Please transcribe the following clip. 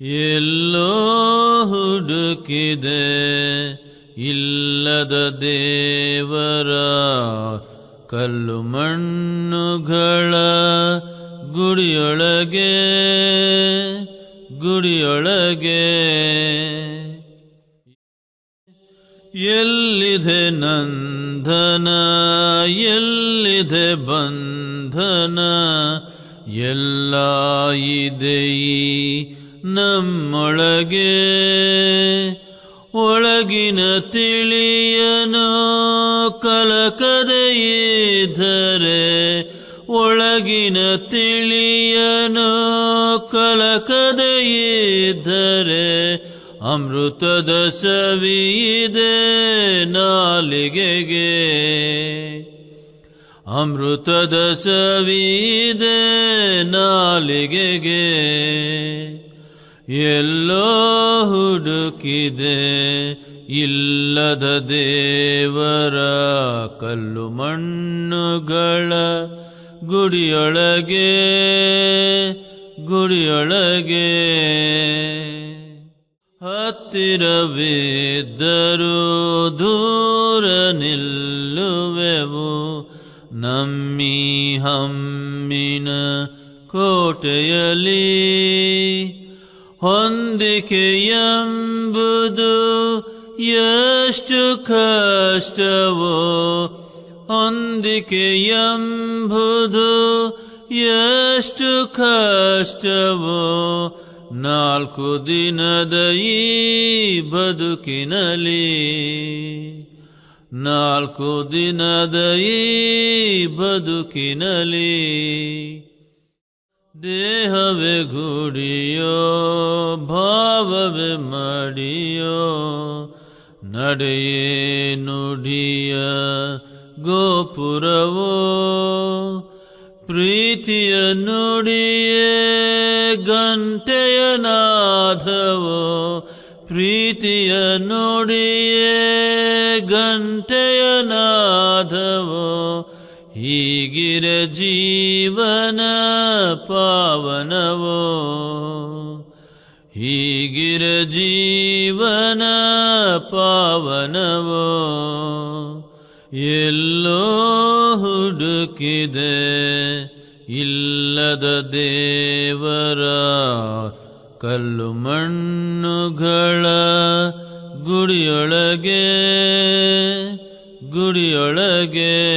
ಎಲ್ಲೋ ಹುಡುಕಿದೆ ಇಲ್ಲದ ದೇವರ ಕಲ್ಲು ಮಣ್ಣುಗಳ ಗುಡಿಯೊಳಗೆ ಗುಡಿಯೊಳಗೆ. ಎಲ್ಲಿದೆ ನಂದನ, ಎಲ್ಲಿದೆ ಬಂಧನ? ಎಲ್ಲ ಇದೆ ಈ ನಮ್ಮೊಳಗೆ ಒಳಗಿನ ತಿಳಿಯನು ಕಲಕದೆಯೇ ಇದ್ದರೆ ಒಳಗಿನ ತಿಳಿಯನು ಕಲಕದೆಯೇ ಇದ್ದರೆ ಅಮೃತದ ಸವಿಯಿದೆ ನಾಲಿಗೆಗೆ. ಅಮೃತದ ಸವಿಯಿದೆ ನಾಲಿಗೆಗೆ. ಎಲ್ಲೋ ಹುಡುಕಿದೆ ಇಲ್ಲದ ದೇವರ ಕಲ್ಲು ಮಣ್ಣುಗಳ ಗುಡಿಯೊಳಗೆ ಗುಡಿಯೊಳಗೆ. ಹತ್ತಿರವಿದ್ದರೂ ದೂರ ನಿಲ್ಲುವೆವು ನಮ್ಮಿ ಹಮ್ಮಿನ ಕೋಟೆಯಲ್ಲಿ. ಹೊಂದಿಕೆಯೆಂಬುದು ಎಷ್ಟು ಕಷ್ಟವೋ ಹೊಂದಿಕೆಯೆಂಬುದು ಎಷ್ಟು ಕಷ್ಟವೋ ನಾಲ್ಕು ದಿನದ ಈ ಬದುಕಿನಲಿ ನಾಲ್ಕು ದಿನದ ಈ ಬದುಕಿನಲಿ ದೇಹವೇ ಗುಡಿಯೋ ಭಾವವೇ ಮಡಿಯೋ ನಡೆಯೇ ನುಡಿಯ ಗೋಪುರವೋ ಪ್ರೀತಿಯ ನುಡಿಯೇ ಗಂಟೆಯ ನಾಧವೋ ಪ್ರೀತಿಯ ನುಡಿಯೇ ಗಂಟೆಯ ನಾಧವೋ ಹೀಗಿರ ಜೀವನ ಪಾವನವೋ ಹೀಗಿರ ಜೀವನ ಪಾವನವ? ಎಲ್ಲೋ ಹುಡುಕಿದೆ ಇಲ್ಲದ ದೇವರ ಕಲ್ಲು ಮಣ್ಣುಗಳ ಗುಡಿಯೊಳಗೆ ಗುಡಿಯೊಳಗೆ.